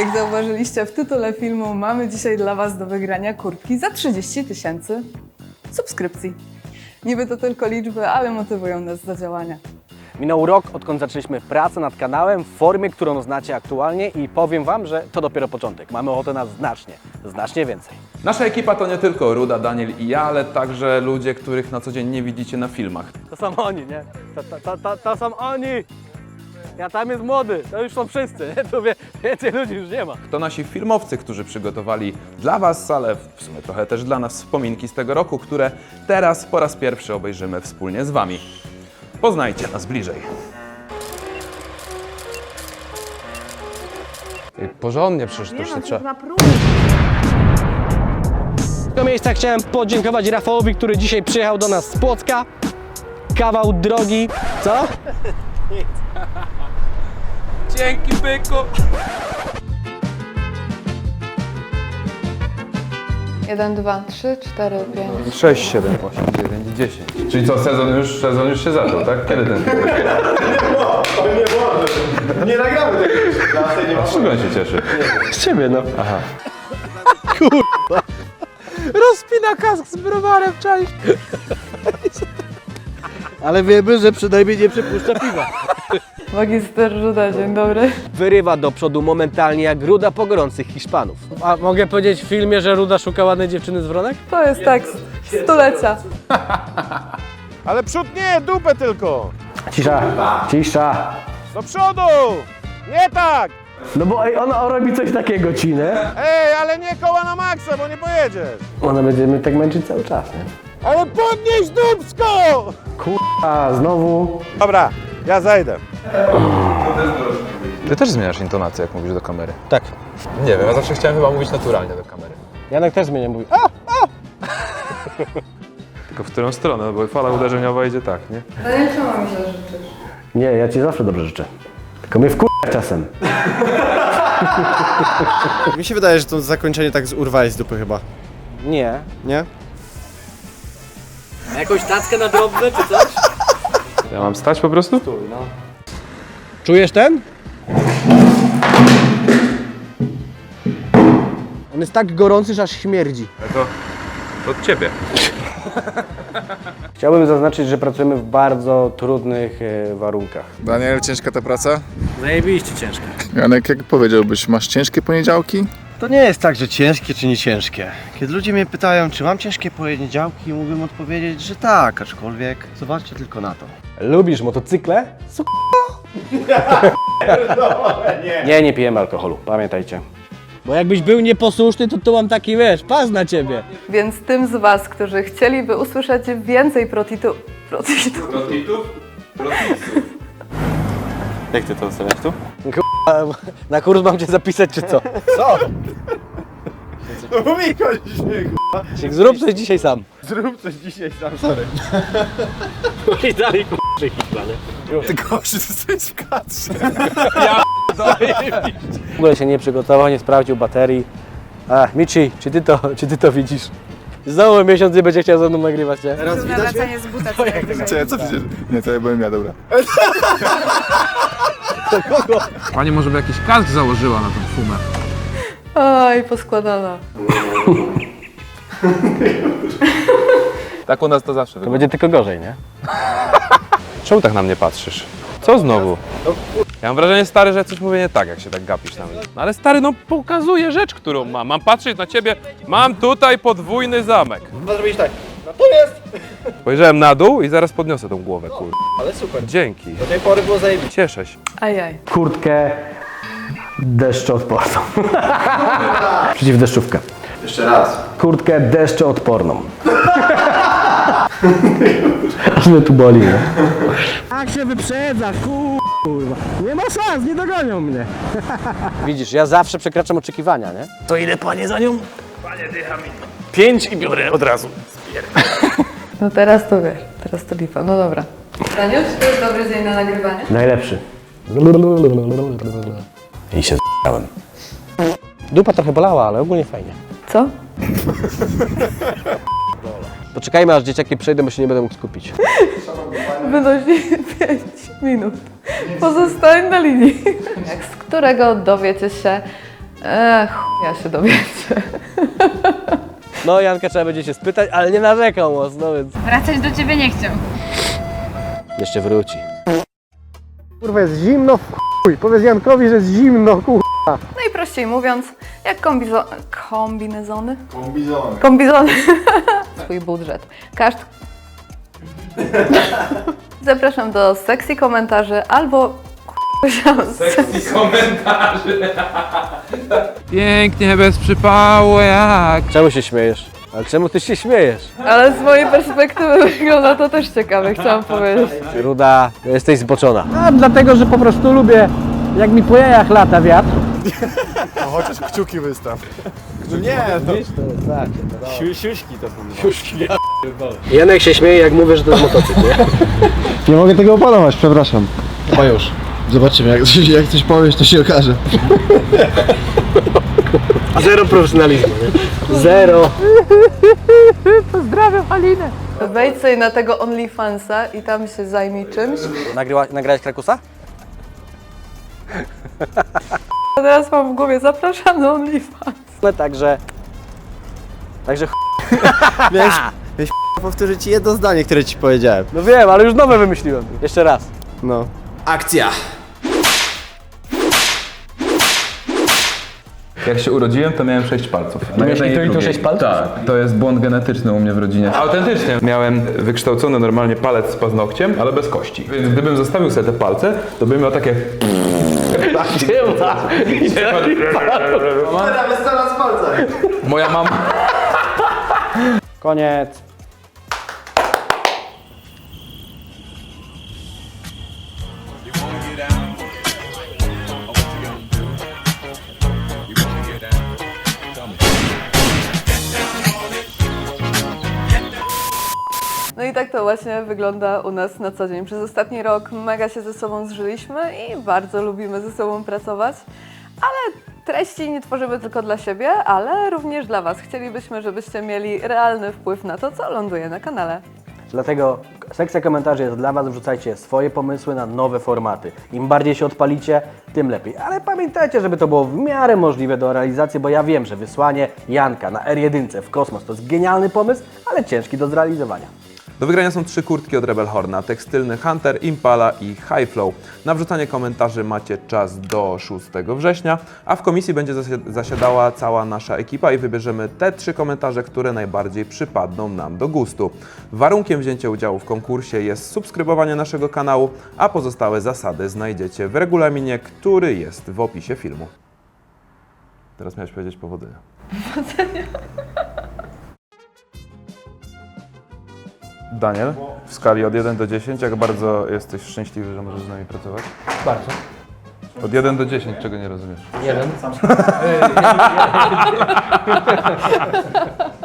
Jak zauważyliście w tytule filmu, mamy dzisiaj dla Was do wygrania kurtki za 30 tysięcy subskrypcji. Niby to tylko liczby, ale motywują nas do działania. Minął rok, odkąd zaczęliśmy pracę nad kanałem w formie, którą znacie aktualnie i powiem Wam, że to dopiero początek. Mamy ochotę na znacznie, znacznie więcej. Nasza ekipa to nie tylko Ruda, Daniel i ja, ale także ludzie, których na co dzień nie widzicie na filmach. To są oni, nie? To, to, to, to, to są oni! Ja tam jest młody, to już są wszyscy, nie? Tu wie, więcej ludzi już nie ma. To nasi filmowcy, którzy przygotowali dla Was, ale w sumie trochę też dla nas wspominki z tego roku, które teraz po raz pierwszy obejrzymy wspólnie z Wami. Poznajcie nas bliżej. Porządnie przecież to się trzeba... Z tego miejsca chciałem podziękować Rafałowi, który dzisiaj przyjechał do nas z Płocka. Kawał drogi. Co? Dzięki byku! 1, 2, 3, 4, 5. 6, 7, 8, 9, 10. Czyli co, sezon już, sezon już się zaczął, tak? Kiedy ten film? Nie nagramy tego czego on się cieszy? Z ciebie, no. Aha. Rozpina kask z browarem, czaisz? Ale wiemy, że przynajmniej nie przepuszcza piwa. Magister Ruda, dzień dobry. Wyrywa do przodu momentalnie jak ruda po gorących Hiszpanów. A mogę powiedzieć w filmie, że ruda szuka ładnej dziewczyny z wronek? To jest tekst stulecia. Ale przód nie, dupę tylko. Cisza, cisza. Do przodu! Nie tak! No bo ej, ona robi coś takiego ci, nie? Ej, ale nie koła na maksa, bo nie pojedziesz. Ona będzie mnie tak męczyć cały czas, nie? Ale podnieś dupsko! A znowu. Dobra, ja zajdę. Ty też zmieniasz intonację, jak mówisz do kamery. Tak. Nie wiem, ja zawsze chciałem chyba mówić naturalnie do kamery. Janek też zmienia, mówi. A! Tylko w którą stronę, bo fala uderzeniowa idzie tak, nie? Daniel, czemu mi się życzysz? Nie, ja ci zawsze dobrze życzę. Tylko mnie wkur... czasem. Mi się wydaje, że to zakończenie tak z urwałeś z dupy chyba, Nie. nie? Jakąś tackę na drobne czy coś? Ja mam stać po prostu? Czujesz ten? On jest tak gorący, że aż śmierdzi. To, to od ciebie. Chciałbym zaznaczyć, że pracujemy w bardzo trudnych e, warunkach. Daniel, ciężka ta praca? Zajebiście ciężko. Janek, jak powiedziałbyś, masz ciężkie poniedziałki? To nie jest tak, że ciężkie czy nie ciężkie. Kiedy ludzie mnie pytają, czy mam ciężkie poniedziałki, mógłbym odpowiedzieć, że tak, aczkolwiek zobaczcie tylko na to. Lubisz motocykle? Su- nie, nie pijemy alkoholu, pamiętajcie. Bo jakbyś był nieposłuszny, to tu mam taki, wiesz, pas na ciebie. Więc tym z Was, którzy chcieliby usłyszeć więcej protitu... protitu... Jak ty to ustawiasz tu? Na kurs mam cię zapisać, czy co? Co? No mi chodzi, Zrób coś dzisiaj sam. Zrób coś dzisiaj sam, sorry. I dalej k***y hiszpany. Tylko że jesteś w kadrze. W ogóle się nie przygotował, nie sprawdził baterii. A, Michi, czy ty to, czy ty to widzisz? Znowu miesiąc nie będzie chciał ze mną nagrywać, nie? Teraz widać mnie? z buta. Cze, co przecież? Nie, to ja byłem ja, dobra. Pani może by jakiś kask założyła na tą fumę. Oj, poskładana. Tak u nas to zawsze To wygląda. będzie tylko gorzej, nie? Czemu tak na mnie patrzysz? Co znowu? Ja mam wrażenie, stary, że coś mówię nie tak, jak się tak gapisz na mnie. No ale stary, no pokazuję rzecz, którą mam. Mam patrzeć na ciebie, mam tutaj podwójny zamek. Trzeba zrobić tak. No to jest! Spojrzałem na dół i zaraz podniosę tą głowę, kur... Ale super. Dzięki. Do tej pory było zajebiście. Cieszę się. Ajaj. Kurtkę deszczoodporną. Przeciwdeszczówkę. Jeszcze raz. Kurtkę deszczoodporną. Aż mnie tu boli, nie? Jak się wyprzedza, kurwa. Nie ma szans, nie dogonią mnie. Widzisz, ja zawsze przekraczam oczekiwania, nie? To ile panie za nią? Panie dycham Pięć i biorę od razu. No teraz to wiesz, teraz to lipa. No dobra. Daniel, czy to jest dobry dzień na nagrywanie? Najlepszy. I się z***ałem. Dupa trochę bolała, ale ogólnie fajnie. Co? Poczekajmy aż dzieciaki przejdą, bo się nie będę mógł skupić. Wynosi 5 minut. Pozostań na linii. Z którego dowiecie się, Ech, ja się dowiecie. No Janka trzeba będzie się spytać, ale nie narzekał mocno, więc Wracać do ciebie nie chciał. jeszcze wróci. Kurwa, jest zimno w chuj. Powiedz Jankowi, że jest zimno, kurwa. Najprościej mówiąc, jak kombizo... kombinezony? Kombizony. Kombizony. Swój budżet. Każdy... Zapraszam do sekcji komentarzy albo... Sekcji komentarzy. Pięknie, bez przypału, jak. Czemu się śmiejesz? Ale czemu ty się śmiejesz? Ale z mojej perspektywy wygląda to też ciekawe, chciałam powiedzieć. Ruda, jesteś zboczona. A dlatego, że po prostu lubię, jak mi po jajach lata wiatr. No chociaż kciuki wystaw. Janek się śmieje, jak mówię, że to jest motocykl, nie? Nie mogę tego opanować, przepraszam. Chyba już. Zobaczymy, jak, jak coś powiesz, to się okaże. Zero profesjonalizmu, nie? Zero. Wejdź sobie na tego OnlyFansa i tam się zajmij czymś. Nagrywa, nagrałeś Krakusa? A teraz mam w głowie, zapraszam do OnlyFans. No także... Także ch... Miałeś, miałeś powtórzyć jedno zdanie, które ci powiedziałem. No wiem, ale już nowe wymyśliłem. Jeszcze raz. No. Jak się urodziłem, to miałem 6 palców. Na miałeś jednej i tu, i tu drugiej. sześć palców? Tak, to jest błąd genetyczny u mnie w rodzinie. Autentycznie. Miałem wykształcony normalnie palec z paznokciem, ale bez kości. Więc gdybym zostawił sobie te palce, to bym miał takie... Moja mama... Koniec. I tak to właśnie wygląda u nas na co dzień. Przez ostatni rok mega się ze sobą zżyliśmy i bardzo lubimy ze sobą pracować, ale treści nie tworzymy tylko dla siebie, ale również dla Was. Chcielibyśmy, żebyście mieli realny wpływ na to, co ląduje na kanale. Dlatego sekcja komentarzy jest dla Was. Wrzucajcie swoje pomysły na nowe formaty. Im bardziej się odpalicie, tym lepiej. Ale pamiętajcie, żeby to było w miarę możliwe do realizacji, bo ja wiem, że wysłanie Janka na R1 w kosmos to jest genialny pomysł, ale ciężki do zrealizowania. Do wygrania są trzy kurtki od Rebel Horna, tekstylny Hunter, Impala i High Flow. Na wrzucanie komentarzy macie czas do 6 września, a w komisji będzie zasi- zasiadała cała nasza ekipa i wybierzemy te trzy komentarze, które najbardziej przypadną nam do gustu. Warunkiem wzięcia udziału w konkursie jest subskrybowanie naszego kanału, a pozostałe zasady znajdziecie w regulaminie, który jest w opisie filmu. Teraz miałeś powiedzieć powodzenia. Daniel, w skali od 1 do 10, jak bardzo jesteś szczęśliwy, że możesz z nami pracować? Bardzo. Od 1 do 10, czego nie rozumiesz? Jeden.